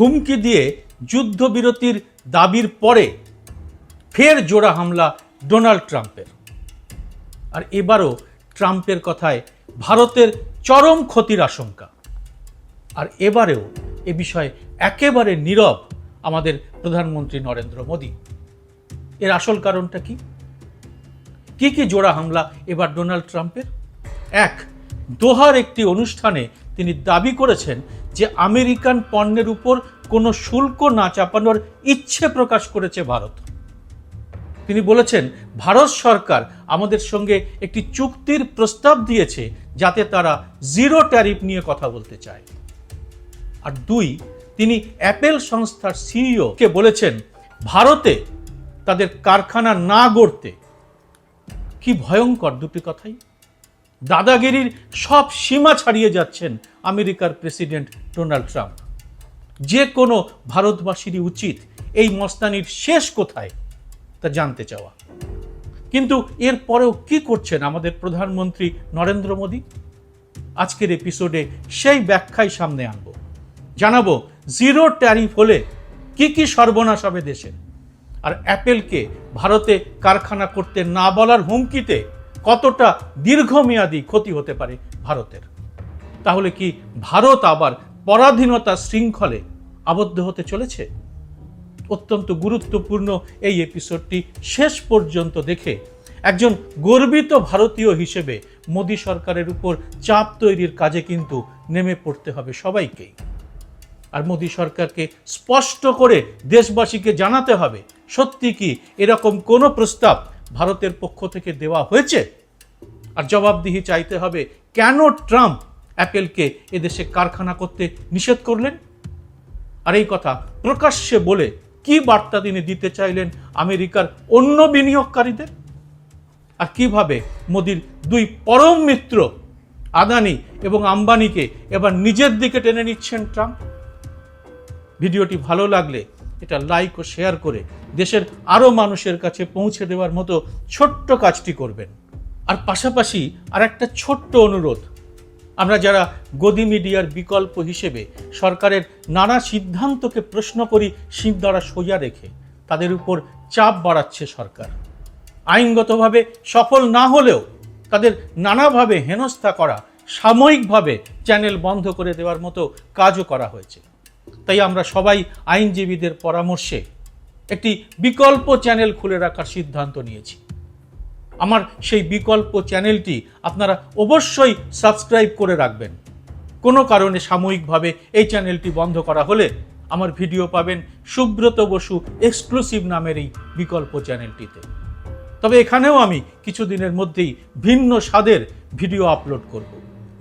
হুমকি দিয়ে যুদ্ধবিরতির দাবির পরে ফের জোড়া হামলা ডোনাল্ড ট্রাম্পের। আর এবারও ট্রাম্পের কথায় ভারতের চরম ক্ষতির আশঙ্কা। আর এবারেও এ বিষয়ে একেবারে নীরব আমাদের প্রধানমন্ত্রী নরেন্দ্র মোদী। এর আসল কারণটা কি? কি কি জোড়া হামলা এবার ডোনাল্ড ট্রাম্পের? এক, দোহার একটি অনুষ্ঠানে তিনি দাবি করেছেন যে আমেরিকান পণ্যের উপর কোনো শুল্ক না চাপানোর ইচ্ছে প্রকাশ করেছে ভারত। তিনি বলেছেন, ভারত সরকার আমাদের সঙ্গে একটি চুক্তির প্রস্তাব দিয়েছে যাতে তারা জিরো ট্যারিফ নিয়ে কথা বলতে চায়। আর দুই, তিনি অ্যাপেল সংস্থার সিইও কে বলেছেন, ভারতে তাদের কারখানা না গড়তে কি ভয়ঙ্কর দুটি কথাই? দাদাগিরির সব সীমা ছাড়িয়ে যাচ্ছেন আমেরিকার প্রেসিডেন্ট ডোনাল্ড ট্রাম্প। যে কোনো ভারতবাসীরই উচিত এই মস্তানির শেষ কোথায় তা জানতে চাওয়া। কিন্তু এর পরেও কি করছেন আমাদের প্রধানমন্ত্রী নরেন্দ্র মোদী? আজকের এপিসোডে সেই ব্যাখ্যাই সামনে আনব। জানাব, জিরো ট্যারিফ হলে কি কি সর্বনাশ হবে দেশের আর অ্যাপেলকে ভারতে কারখানা করতে না বলার হুমকিতে কতটা দীর্ঘমেয়াদী ক্ষতি হতে পারে ভারতের? তাহলে কি ভারত আবার পরাধীনতা শৃঙ্খলে আবদ্ধ হতে চলেছে? অত্যন্ত গুরুত্বপূর্ণ এই এপিসোডটি শেষ পর্যন্ত দেখে একজন গর্বিত ভারতীয় হিসেবে মোদী সরকারের উপর চাপ তৈরির কাজে কিন্তু নেমে পড়তে হবে সবাইকেই। আর মোদী সরকারকে স্পষ্ট করে দেশবাসীকে জানাতে হবে, সত্যি কি এরকম কোনো প্রস্তাব ভারতের পক্ষ থেকে দেওয়া হয়েছে। আর জবাবদিহি চাইতে হবে, কেন ট্রাম্প অ্যাপেলকে এদেশে কারখানা করতে নিষেধ করলেন? আর এই কথা প্রকাশ্যে বলে কি বার্তা তিনি দিতে চাইলেন আমেরিকার অন্য বিনিয়োগকারীদের? আর কীভাবে মোদির দুই পরম মিত্র, আদানি এবং আম্বানিকে এবার নিজের দিকে টেনে নিচ্ছেন ট্রাম্প? ভিডিওটি ভালো লাগলে এটা লাইক ও শেয়ার করে দেশের আরও মানুষের কাছে পৌঁছে দেওয়ার মতো ছোট্ট কাজটি করবেন। আর পাশাপাশি আর একটা ছোট্ট অনুরোধ, আমরা যারা গদি মিডিয়ার বিকল্প হিসেবে সরকারের নানা সিদ্ধান্তকে প্রশ্ন করি, শিব দ্বারা সোজা রেখে, তাদের উপর চাপ বাড়াচ্ছে সরকার। আইনগতভাবে সফল না হলেও তাদের নানাভাবে হেনস্থা করা, সাময়িকভাবে চ্যানেল বন্ধ করে দেওয়ার মতো কাজও করা হয়েছে। তাই আমরা সবাই আইনজীবীদের পরামর্শে একটি বিকল্প চ্যানেল খুলে রাখার সিদ্ধান্ত নিয়েছি। আমার সেই বিকল্প চ্যানেলটি আপনারা অবশ্যই সাবস্ক্রাইব করে রাখবেন। কোনো কারণে সাময়িকভাবে এই চ্যানেলটি বন্ধ করা হলে আমার ভিডিও পাবেন সুব্রত বসু এক্সক্লুসিভ নামের এই বিকল্প চ্যানেলটিতে। তবে এখানেও আমি কিছুদিনের মধ্যেই ভিন্ন স্বাদের ভিডিও আপলোড করব।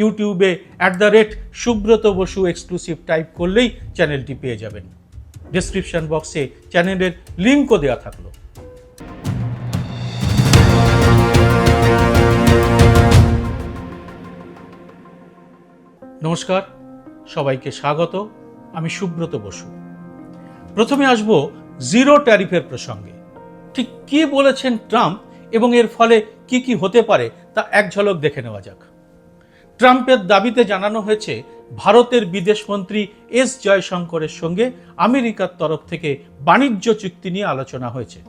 ইউটিউবে at the rate Subrata Basu exclusive type করলেই চ্যানেলটি পেয়ে যাবেন। ডেসক্রিপশন বক্সে চ্যানেলের লিঙ্কও দেওয়া থাকল। নমস্কার, সবাইকে স্বাগত, আমি সুব্রত বসু। প্রথমে আসব জিরো ট্যারিফের প্রসঙ্গে। ঠিক কি বলেছেন ট্রাম্প এবং এর ফলে কি কি হতে পারে তা এক ঝলক দেখে নেওয়া যাক। ট্রাম্পের দাবিতে জানানো হয়েছে, ভারতের বিদেশমন্ত্রী এস জয়শঙ্করের সঙ্গে আমেরিকার তরফ থেকে বাণিজ্য চুক্তি নিয়ে আলোচনা হয়েছে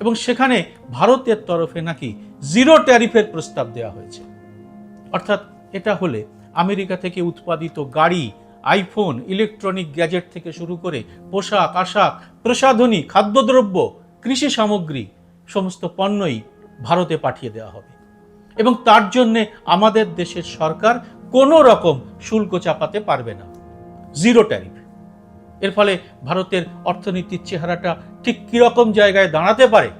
এবং সেখানে ভারতের তরফে নাকি জিরো ট্যারিফের প্রস্তাব দেওয়া হয়েছে। অর্থাৎ এটা হলে আমেরিকা থেকে উৎপাদিত গাড়ি, আইফোন, ইলেকট্রনিক গ্যাজেট থেকে শুরু করে পোশাক, আশাক, প্রসাধনী, খাদ্যদ্রব্য, কৃষি সামগ্রী, সমস্ত পণ্যই ভারতে পাঠিয়ে দেওয়া হবে। এবং তার জন্যে আমাদের দেশের সরকার কোনো রকম শুল্ক চাপাতে পারবে না। Zero tariff. এর ফলে ভারতের অর্থনীতির চেহারাটা ঠিক কীরকম জায়গায় দাঁড়াতে পারে,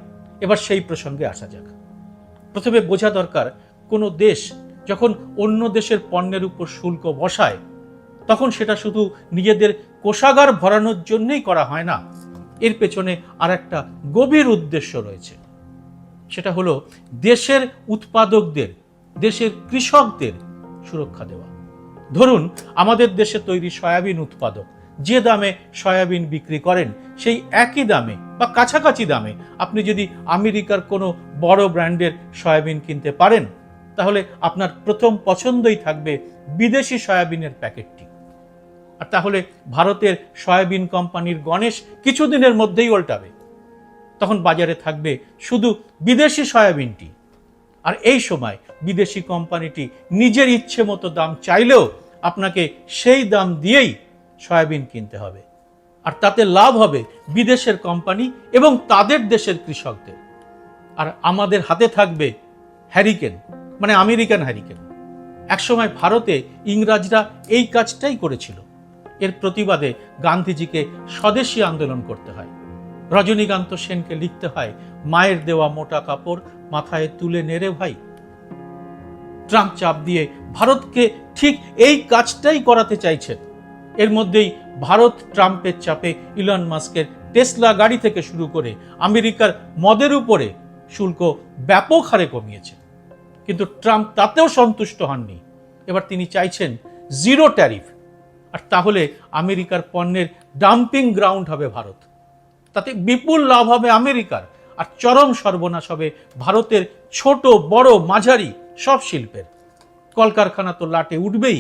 এবার সেই প্রসঙ্গে আসা যাক। প্রথমে বোঝা দরকার, কোনো দেশ যখন অন্য দেশের পণ্যের উপর শুল্ক বসায়, তখন সেটা শুধু নিজেদের কোষাগার ভরানোর জন্যই করা হয় না, এর পেছনে আর একটা গভীর উদ্দেশ্য রয়েছে। সেটা হলো দেশের উৎপাদকদের, দেশের কৃষকদের সুরক্ষা দেওয়া। ধরুন, আমাদের দেশে তৈরি সয়াবিন উৎপাদক, যে দামে সয়াবিন বিক্রি করেন, সেই একই দামে বা কাছাকাছি দামে আপনি যদি আমেরিকার কোনো বড় ব্র্যান্ডের সয়াবিন কিনতে পারেন, তাহলে আপনার প্রথম পছন্দই থাকবে বিদেশি সয়াবিনের প্যাকেটটি। আর তাহলে ভারতের সয়াবিন কোম্পানির গণেশ কিছুদিনের মধ্যেই উল্টাবে। তখন বাজারে থাকবে শুধু বিদেশি সয়াবিনটি। আর এই সময় বিদেশি কোম্পানিটি নিজের ইচ্ছে মতো দাম চাইলেও আপনাকে সেই দাম দিয়েই সয়াবিন কিনতে হবে। আর তাতে লাভ হবে বিদেশের কোম্পানি এবং তাদের দেশের কৃষকদের। আর আমাদের হাতে থাকবে হ্যারিকেন মানে আমেরিকান হ্যারিকেন। একসময় ভারতে ইংরাজরা এই কাজটাই করেছিল। এর প্রতিবাদে গান্ধীজিকে স্বদেশী আন্দোলন করতে হয়। রজনীকান্ত সেনকে লিখতে হয়, মায়ের দেওয়া মোটা কাপড় মাথায় তুলে নেড়ে ভাই। ট্রাম্প চাপ দিয়ে ভারতকে ঠিক এই কাজটাই করাতে চাইছেন এর মধ্যেই ভারত ট্রাম্পের চাপে ইলন মাস্কের টেসলা গাড়ি থেকে শুরু করে আমেরিকার মদের উপরে শুল্ক ব্যাপক হারে কমিয়েছে। কিন্তু ট্রাম্প তাতেও সন্তুষ্ট হননি। এবার তিনি চাইছেন জিরো ট্যারিফ। আর তাহলে আমেরিকার পণ্যের ডাম্পিং গ্রাউন্ড হবে ভারত। তাতে বিপুল লাভ হবে আমেরিকার। আর চরম সর্বনাশ হবে ভারতের ছোট, বড় মাঝারি সব শিল্পের। কলকারখানা তো লাটে উঠবেই,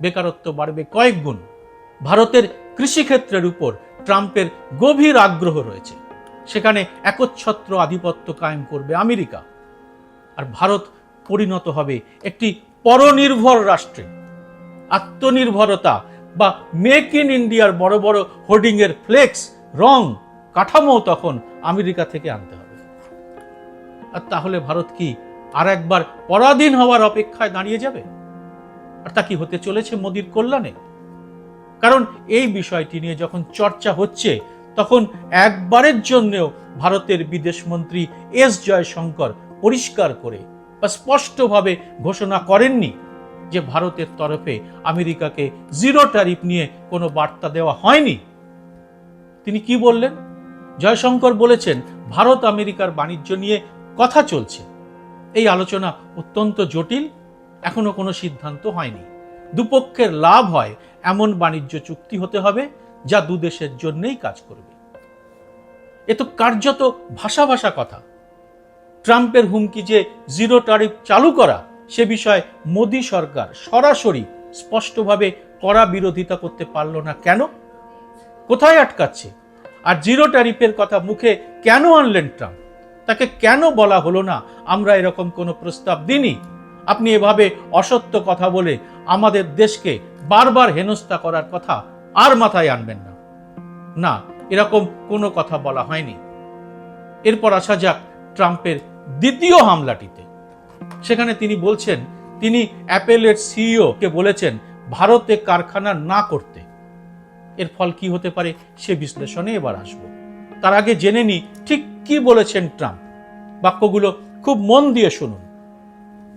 বেকারত্ব বাড়বে কয়েক গুণ। ভারতের কৃষিক্ষেত্রের উপর ট্রাম্পের গভীর আগ্রহ রয়েছে। সেখানে একচ্ছত্র আধিপত্য কায়েম করবে আমেরিকা। আর ভারত পরিণত হবে একটি পরনির্ভর রাষ্ট্রে। আত্মনির্ভরতা বা মেক ইন ইন্ডিয়ার বড় বড় হোর্ডিংয়ের ফ্লেক্স রং কাঠামো তখন আমেরিকা থেকে আনতে হবে। আর তাহলে ভারত কি আর একবার পরাধীন হওয়ার অপেক্ষায় দাঁড়িয়ে যাবে? আর তা কি হতে চলেছে মোদির কল্যাণে? কারণ এই বিষয়টি নিয়ে যখন চর্চা হচ্ছে, তখন একবারের জন্যও ভারতের বিদেশমন্ত্রী এস জয়শঙ্কর পরিষ্কার করে বা স্পষ্টভাবে ঘোষণা করেননি যে ভারতের তরফে আমেরিকাকে জিরো ট্যারিফ নিয়ে কোনো বার্তা দেওয়া হয়নি। তিনি কি বললেন? জয়শঙ্কর বলেছেন, ভারত আমেরিকার বাণিজ্য নিয়ে কথা চলছে। এই আলোচনা অত্যন্ত জটিল, এখনও কোনো সিদ্ধান্ত হয়নি। দুপক্ষের লাভ হয় এমন বাণিজ্য চুক্তি হতে হবে, যা দু দেশের জন্যই কাজ করবে। এ তো কার্যত ভাষা ভাষা কথা। ট্রাম্পের হুমকি যে জিরো ট্যারিফ চালু করা, সে বিষয়ে মোদী সরকার সরাসরি স্পষ্টভাবে কড়া বিরোধিতা করতে পারল না কেন? কোথায় আটকাচ্ছে? আর জিরো ট্যারিফের কথা মুখে কেন আনলেন ট্রাম্প? তাকে কেন বলা হলো না? আমরা এরকম কোনো প্রস্তাব দিইনি। আপনি এভাবে অসত্য কথা বলে আমাদের দেশকে বারবার হেনস্থা করার কথা আর মাথায় আনবেন না। না, এরকম কোনো কথা বলা হয়নি। এরপর আসা যাক ট্রাম্পের দ্বিতীয় হামলাটিতে। সেখানে তিনি বলছেন, তিনি অ্যাপেলের সিইও কে বলেছেন, ভারতে কারখানা না করতে। এর ফল কি হতে পারে সে বিশ্লেষণে এবার আসব। তার আগে জেনে নি ঠিক কি বলেছেন ট্রাম্প। বাক্যগুলো খুব মন দিয়ে শুনুন।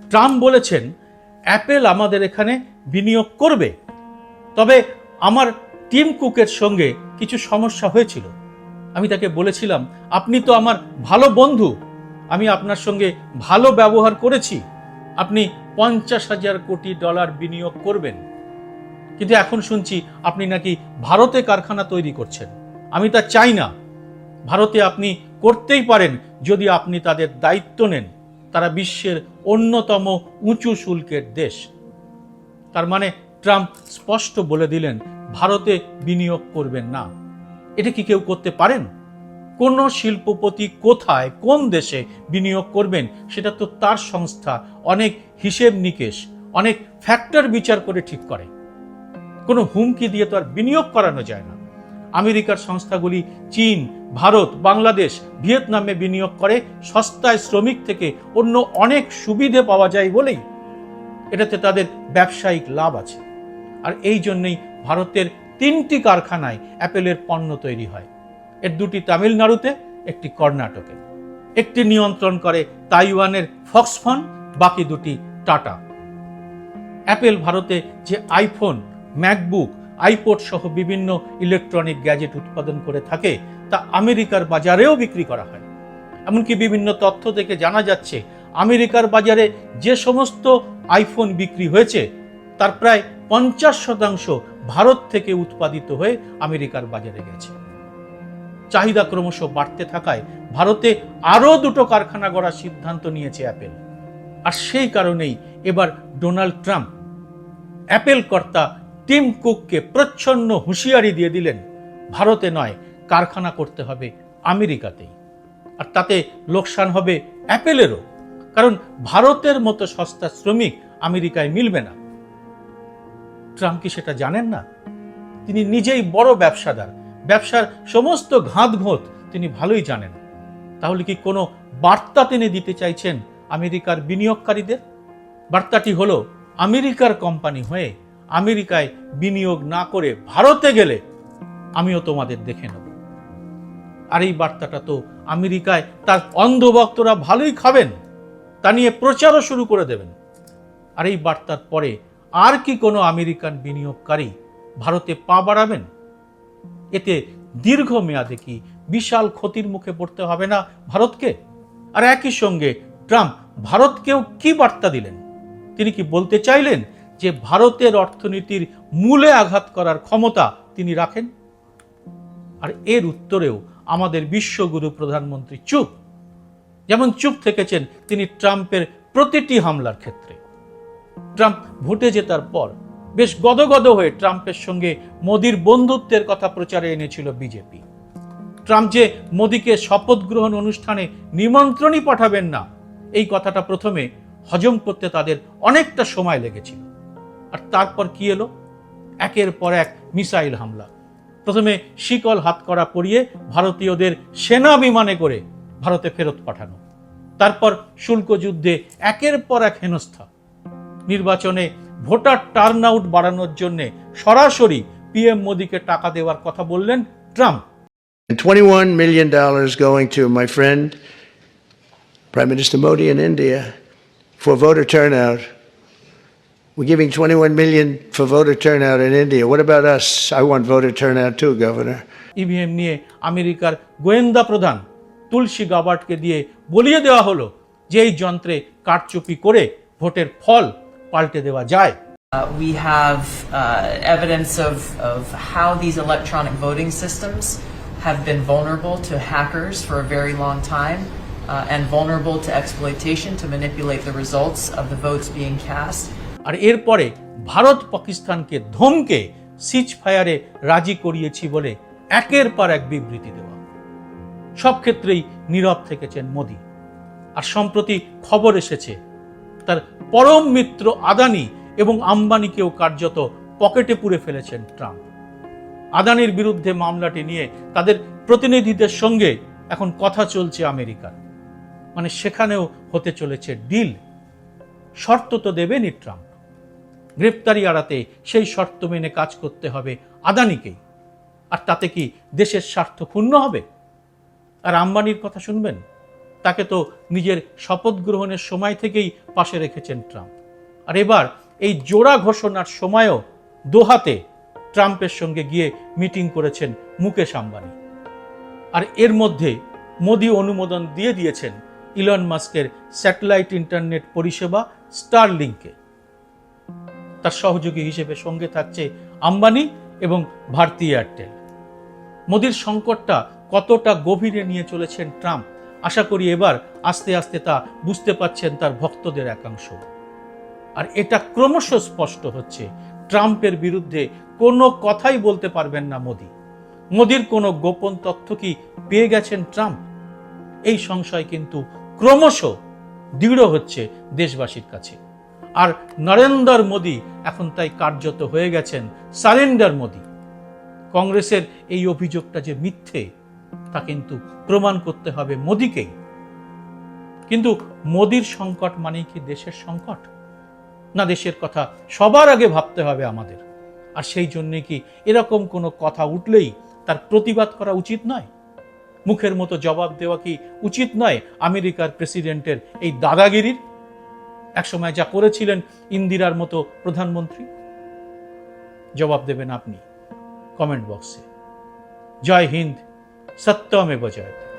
ট্রাম্প বলেছেন, অ্যাপেল আমাদের এখানে বিনিয়োগ করবে। তবে আমার টিম কুকের সঙ্গে কিছু সমস্যা হয়েছিল। আমি তাকে বলেছিলাম, আপনি তো আমার ভালো বন্ধু। আমি আপনার সঙ্গে ভালো ব্যবহার করেছি। আপনি পঞ্চাশ হাজার কোটি ডলার বিনিয়োগ করবেন। কিন্তু এখন শুনছি আপনি নাকি ভারতে কারখানা তৈরি করছেন। আমি তা চাই না। ভারতে আপনি করতেই পারেন যদি আপনি তাদের দায়িত্ব নেন। তারা বিশ্বের অন্যতম উঁচু শুল্কের দেশ। তার মানে ট্রাম্প স্পষ্ট বলে দিলেন, ভারতে বিনিয়োগ করবেন না। এটা কি কেউ করতে পারেন? কোন শিল্পপতি কোথায়, কোন দেশে বিনিয়োগ করবেন, সেটা তো তার সংস্থা। অনেক হিসেব নিকেশ, অনেক ফ্যাক্টর বিচার করে ঠিক করে। কোনো হুমকি দিয়ে তো আর বিনিয়োগ করানো যায় না। আমেরিকার সংস্থাগুলি চীন, ভারত, বাংলাদেশ, ভিয়েতনামে বিনিয়োগ করে, সস্তায় শ্রমিক থেকে অন্য অনেক সুবিধে পাওয়া যায় বলেই এটাতে তাদের ব্যবসায়িক লাভ আছে। আর এই জন্যই ভারতের তিনটি কারখানায় অ্যাপেলের পণ্য তৈরি হয়। এর দুটি তামিলনাড়ুতে, একটি কর্ণাটকে। একটি নিয়ন্ত্রণ করে তাইওয়ানের ফক্সফন, বাকি দুটি টাটা। অ্যাপেল ভারতে যে আইফোন ম্যাকবুক, আইপোড সহ বিভিন্ন ইলেকট্রনিক গ্যাজেট উৎপাদন করে থাকে, তা আমেরিকার বাজারেও বিক্রি করা হয়। এমনকি বিভিন্ন তথ্য থেকে জানা যাচ্ছে, আমেরিকার বাজারে যে সমস্ত আইফোন বিক্রি হয়েছে, তার প্রায় পঞ্চাশ শতাংশ ভারত থেকে উৎপাদিত হয়ে আমেরিকার বাজারে গেছে। চাহিদা ক্রমশ বাড়তে থাকায় ভারতে আরও দুটো কারখানা গড়ার সিদ্ধান্ত নিয়েছে অ্যাপেল। আর সেই কারণেই এবার ডোনাল্ড ট্রাম্প, অ্যাপেল কর্তা টিম কুককে প্রচ্ছন্ন হুঁশিয়ারি দিয়ে দিলেন, ভারতে নয়, কারখানা করতে হবে আমেরিকাতেই। আর তাতে লোকসান হবে অ্যাপেলেরও, কারণ ভারতের মতো সস্তা শ্রমিক আমেরিকায় মিলবে না। ট্রাম্প কি সেটা জানেন না? তিনি নিজেই বড় ব্যবসাদার। ব্যবসার সমস্ত ঘাত ঘোঁত তিনি ভালোই জানেন। তাহলে কি কোনো বার্তা তিনি দিতে চাইছেন আমেরিকার বিনিয়োগকারীদের? বার্তাটি হলো, আমেরিকার কোম্পানি হয়ে আমেরিকায় বিনিয়োগ না করে ভারতে গেলে আমিও তোমাদের দেখে নেব। আর এই বার্তাটা তো আমেরিকায় তার অন্ধভক্তরা ভালোই খাবেন, তা নিয়ে প্রচারও শুরু করে দেবেন। আর এই বার্তার পরে আর কি কোনো আমেরিকান বিনিয়োগকারী ভারতে পা বাড়াবেন? এতে দীর্ঘমেয়াদে কি বিশাল ক্ষতির মুখে পড়তে হবে না ভারতকে? আর একই সঙ্গে ট্রাম্প ভারতকেও কি বার্তা দিলেন? তিনি কি বলতে চাইলেন যে ভারতের অর্থনীতির মূলে আঘাত করার ক্ষমতা তিনি রাখেন? আর এর উত্তরেও আমাদের বিশ্বগুরু প্রধানমন্ত্রী চুপ। যেমন চুপ থেকেছেন তিনি ট্রাম্পের প্রতিটি হামলার ক্ষেত্রে। ট্রাম্প ভোটে জেতার পর বেশ গদগদ হয়ে ট্রাম্পের সঙ্গে মোদির বন্ধুত্বের কথা প্রচারে এনেছিল বিজেপি। ট্রাম্প যে মোদিকে শপথ গ্রহণ অনুষ্ঠানে নিমন্ত্রণই পাঠাবেন না, এই কথাটা প্রথমে হজম করতে তাদের অনেকটা সময় লেগেছিল। আর তারপর কি এলো? একের পর এক মিসাইল হামলা। প্রথমে শিকল হাত করা পরিয়ে ভারতীয়দের সেনা বিমানে করে ভারতে ফেরত পাঠানো। তারপর শুল্ক যুদ্ধে একের পর এক হেনস্থা। নির্বাচনে ভোটার টার্ন আউট বাড়ানোর জন্য সরাসরি পিএম মোদীকে টাকা দেওয়ার কথা বললেন Trump. And $21 million going to my friend, Prime Minister Modi in India, for voter. We're giving 21 million for voter turnout in India. What about us? I want voter turnout too, Governor. EVM নিয়ে আমেরিকার গোয়েন্দা প্রধান তুলসী গাবার্টকে দিয়ে বলিয়ে দেওয়া হলো যে এই যন্ত্রে কারচুপি করে ভোটের ফল পাল্টে দেওয়া যায় Uh, we have uh, evidence of, of how these electronic voting systems have been vulnerable to hackers for a very long time uh, and vulnerable to exploitation to manipulate the results of the votes being cast. আর এরপরে ভারত পাকিস্তানকে ধমকে সিচ ফায়ারে রাজি করিয়েছি বলে একের পর এক বিবৃতি দেওয়া। সব ক্ষেত্রেই নীরব থেকেছেন মোদী। আর সম্প্রতি খবর এসেছে, তার পরম মিত্র আদানি এবং আম্বানিকেও কার্যত পকেটে পুরে ফেলেছেন ট্রাম্প। আদানির বিরুদ্ধে মামলাটি নিয়ে তাদের প্রতিনিধিদের সঙ্গে এখন কথা চলছে আমেরিকার। মানে সেখানেও হতে চলেছে ডিল। শর্ত তো দেবেনই ট্রাম্প। গ্রেপ্তারি এড়াতে সেই শর্ত মেনে কাজ করতে হবে আদানিকেই। আর তাতে কি দেশের স্বার্থ ক্ষুণ্ণ হবে? আর আম্বানির কথা শুনবেন? তাকে তো নিজের শপথ গ্রহণের সময় থেকেই পাশে রেখেছেন ট্রাম্প। আর এবার এই জোড়া ঘোষণার সময়ও দোহাতে ট্রাম্পের সঙ্গে গিয়ে মিটিং করেছেন মুকেশ আম্বানি। আর এর মধ্যে মোদি অনুমোদন দিয়ে দিয়েছেন ইলন মাস্কের স্যাটেলাইট ইন্টারনেট পরিষেবা স্টার স্টারলিংকে। তার সহযোগী হিসেবে সঙ্গে থাকছে আম্বানি এবং ভারতী এয়ারটেল। মোদির সংকটটা কতটা গভীরে নিয়ে চলেছেন ট্রাম্প, আশা করি এবার আস্তে আস্তে তা বুঝতে পাচ্ছেন তার ভক্তদের একাংশ। আর এটা ক্রমশ স্পষ্ট হচ্ছে, ট্রাম্পের বিরুদ্ধে কোনো কথাই বলতে পারবেন না মোদি। মোদির কোনো গোপন তথ্য কি পেয়ে গেছেন ট্রাম্প? এই সংশয় কিন্তু ক্রমশ দৃঢ় হচ্ছে দেশবাসীর কাছে। আর নরেন্দ্র মোদী এখন তাই কার্যত হয়ে গেছেন সারেন্ডার মোদী। কংগ্রেসের এই অভিযোগটা যে মিথ্যে, তা কিন্তু প্রমাণ করতে হবে মোদিকেই। কিন্তু মোদির সংকট মানেই কি দেশের সংকট? না দেশের কথা সবার আগে ভাবতে হবে আমাদের। আর সেই জন্যে কি এরকম কোনো কথা উঠলেই তার প্রতিবাদ করা উচিত নয়? মুখের মতো জবাব দেওয়া কি উচিত নয় আমেরিকার প্রেসিডেন্টের এই দাদাগিরির? একসময় যা করেছিলেন ইন্দিরার মতো প্রধানমন্ত্রী? জবাব দেবেন আপনি কমেন্ট বক্সে। জয় হিন্দ, সত্যমে বজয়তে।